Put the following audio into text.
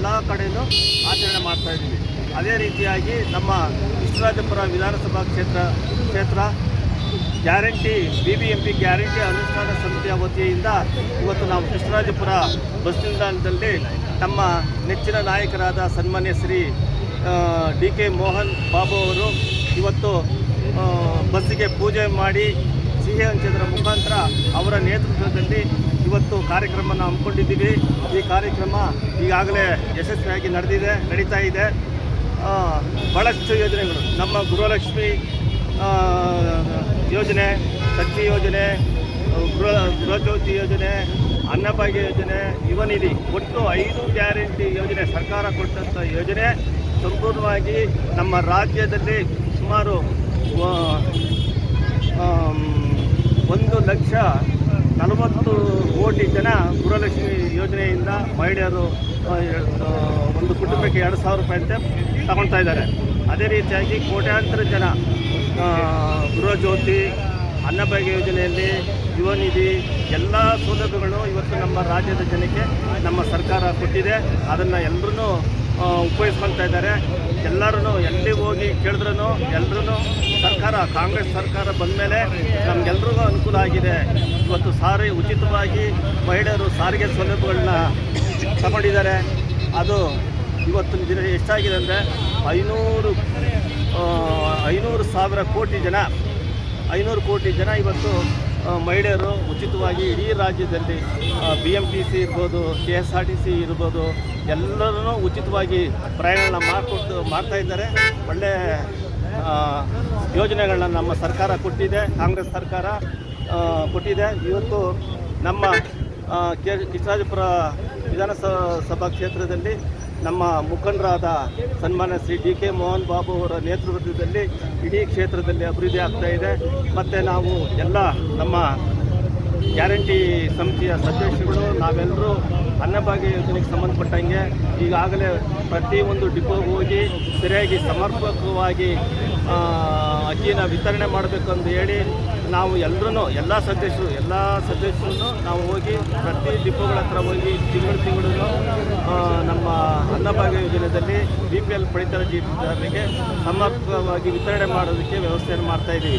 ಎಲ್ಲ ಕಡೆಯೂ ಆಚರಣೆ ಮಾಡ್ತಾ ಇದ್ದೀವಿ. ಅದೇ ರೀತಿಯಾಗಿ ನಮ್ಮ ಕೃಷ್ಣರಾಜಪುರ ವಿಧಾನಸಭಾ ಕ್ಷೇತ್ರ ಕ್ಷೇತ್ರ guarantee B B M P guarantee ಅನುಷ್ಠಾನ ಸಮಿತಿಯ ವತಿಯಿಂದ ಇವತ್ತು ನಾವು ಕೃಷ್ಣರಾಜಪುರ ಬಸ್ ನಿಲ್ದಾಣದಲ್ಲಿ ನಮ್ಮ ನೆಚ್ಚಿನ ನಾಯಕರಾದ ಸನ್ಮಾನ್ಯ ಶ್ರೀ ಡಿ ಕೆ ಮೋಹನ್ ಬಾಬು ಅವರು ಇವತ್ತು ಬಸ್ಸಿಗೆ ಪೂಜೆ ಮಾಡಿ ಸಿಹಿ ಹಂಚಿದ್ರ ಮುಖಾಂತರ ಅವರ ನೇತೃತ್ವದಲ್ಲಿ ಇವತ್ತು ಕಾರ್ಯಕ್ರಮನ ಹಮ್ಮಿಕೊಂಡಿದ್ದೀವಿ. ಈ ಕಾರ್ಯಕ್ರಮ ಈಗಾಗಲೇ ಯಶಸ್ವಿಯಾಗಿ ನಡೆದಿದೆ, ನಡೀತಾ ಇದೆ. ಭಾಳಷ್ಟು ಯೋಜನೆಗಳು. ನಮ್ಮ ಗೃಹಲಕ್ಷ್ಮಿ ಯೋಜನೆ, ಶಕ್ತಿ ಯೋಜನೆ, ಗೃಹ, ಗೃಹಜ್ಯೋತಿ ಯೋಜನೆ, ಅನ್ನಭಾಗ್ಯ ಯೋಜನೆ, ಯುವನಿಧಿ. ಒಟ್ಟು ಐದು ಗ್ಯಾರಂಟಿ ಯೋಜನೆ ಸರ್ಕಾರ ಕೊಟ್ಟಂಥ ಯೋಜನೆ ಸಂಪೂರ್ಣವಾಗಿ ನಮ್ಮ ರಾಜ್ಯದಲ್ಲಿ ಸುಮಾರು ಒಂದು ಲಕ್ಷ ನಲವತ್ತು ಕೋಟಿ ಜನ ಗೃಹಲಕ್ಷ್ಮಿ ಯೋಜನೆಯಿಂದ ಮಹಿಳೆಯರು ಒಂದು ಕುಟುಂಬಕ್ಕೆ ಎರಡು ಸಾವಿರ ರೂಪಾಯಿ ಅಂತ ತಗೊಳ್ತಾ ಇದ್ದಾರೆ. ಅದೇ ರೀತಿಯಾಗಿ ಕೋಟ್ಯಾಂತರ ಜನ ಗೃಹಜ್ಯೋತಿ, ಅನ್ನಭಾಗ್ಯ ಯೋಜನೆಯಲ್ಲಿ ಯುವ ನಿಧಿ, ಎಲ್ಲ ಸೌಲಭ್ಯಗಳು ಇವತ್ತು ನಮ್ಮ ರಾಜ್ಯದ ಜನಕ್ಕೆ ನಮ್ಮ ಸರ್ಕಾರ ಕೊಟ್ಟಿದೆ. ಅದನ್ನು ಎಲ್ಲರೂ ಉಪಯೋಗಿಸ್ಕೊಳ್ತಾ ಇದ್ದಾರೆ. ಎಲ್ಲರೂ ಎಲ್ಲಿ ಹೋಗಿ ಕೇಳಿದ್ರೂ ಎಲ್ಲರೂ ಸರ್ಕಾರ, ಕಾಂಗ್ರೆಸ್ ಸರ್ಕಾರ ಬಂದ ಮೇಲೆ ನಮಗೆಲ್ರಿಗೂ ಅನುಕೂಲ ಆಗಿದೆ. ಇವತ್ತು ಸಾರಿ ಉಚಿತವಾಗಿ ಮಹಿಳೆಯರು ಸಾರಿಗೆ ಸೌಲಭ್ಯಗಳನ್ನ ತಗೊಂಡಿದ್ದಾರೆ. ಅದು ಇವತ್ತಿನ ದಿನ ಎಷ್ಟಾಗಿದೆ ಅಂದರೆ ಐನೂರು ಐನೂರು ಸಾವಿರ ಕೋಟಿ ಜನ, ಐನೂರು ಕೋಟಿ ಜನ ಇವತ್ತು ಮಹಿಳೆಯರು ಉಚಿತವಾಗಿ ಇಡೀ ರಾಜ್ಯದಲ್ಲಿ ಬಿ ಎಂ ಟಿ ಸಿ ಇರ್ಬೋದು K S R T C ಇರ್ಬೋದು ಎಲ್ಲರೂ ಉಚಿತವಾಗಿ ಪ್ರಯಾಣ ಮಾಡಿಕೊಟ್ಟು ಮಾಡ್ತಾ ಇದ್ದಾರೆ. ಒಳ್ಳೆ ಆ, ಯೋಜನೆಗಳನ್ನ ನಮ್ಮ ಸರ್ಕಾರ ಕೊಟ್ಟಿದೆ ಕಾಂಗ್ರೆಸ್ ಸರ್ಕಾರ ಕೊಟ್ಟಿದೆ. ಇವತ್ತು ನಮ್ಮ ಕೆ ವಿಧಾನಸಭಾ ಕ್ಷೇತ್ರದಲ್ಲಿ ನಮ್ಮ ಮುಖಂಡರಾದ ಸನ್ಮಾನ್ಯ ಶ್ರೀ ಡಿ ಕೆ ಮೋಹನ್ ಬಾಬು ಅವರ ನೇತೃತ್ವದಲ್ಲಿ ಇಡೀ ಕ್ಷೇತ್ರದಲ್ಲಿ ಅಭಿವೃದ್ಧಿ ಆಗ್ತಾ ಇದೆ. ಮತ್ತು ನಾವು ಎಲ್ಲ ನಮ್ಮ ಗ್ಯಾರಂಟಿ ಸಮಿತಿಯ ಸದಸ್ಯರುಗಳು, ನಾವೆಲ್ಲರೂ ಅನ್ನಭಾಗ್ಯ ಯೋಜನೆಗೆ ಸಂಬಂಧಪಟ್ಟಂಗೆ ಈಗಾಗಲೇ ಪ್ರತಿಯೊಂದು ಡಿಪೋಗೆ ಹೋಗಿ ಸರಿಯಾಗಿ ಸಮರ್ಪಕವಾಗಿ ಅಕ್ಕಿನ ವಿತರಣೆ ಮಾಡಬೇಕು ಅಂತ ಹೇಳಿ ನಾವು ಎಲ್ಲರೂ ಎಲ್ಲ ಸದಸ್ಯರು ಎಲ್ಲ ಸದಸ್ಯರು ನಾವು ಹೋಗಿ ಪ್ರತಿ ಡಿಪೋಗಳ ಹತ್ರ ಹೋಗಿ ತಿಂಗಳು ತಿಂಗಳು ನಮ್ಮ ಅನ್ನಭಾಗ್ಯ ಯೋಜನೆಯಲ್ಲಿ ಬಿ ಪಿ ಎಲ್ ಪಡಿತರ ಚೀಟಿದಾರರಿಗೆ ಸಮರ್ಪಕವಾಗಿ ವಿತರಣೆ ಮಾಡೋದಕ್ಕೆ ವ್ಯವಸ್ಥೆಯನ್ನು ಮಾಡ್ತಾ ಇದ್ದೀವಿ.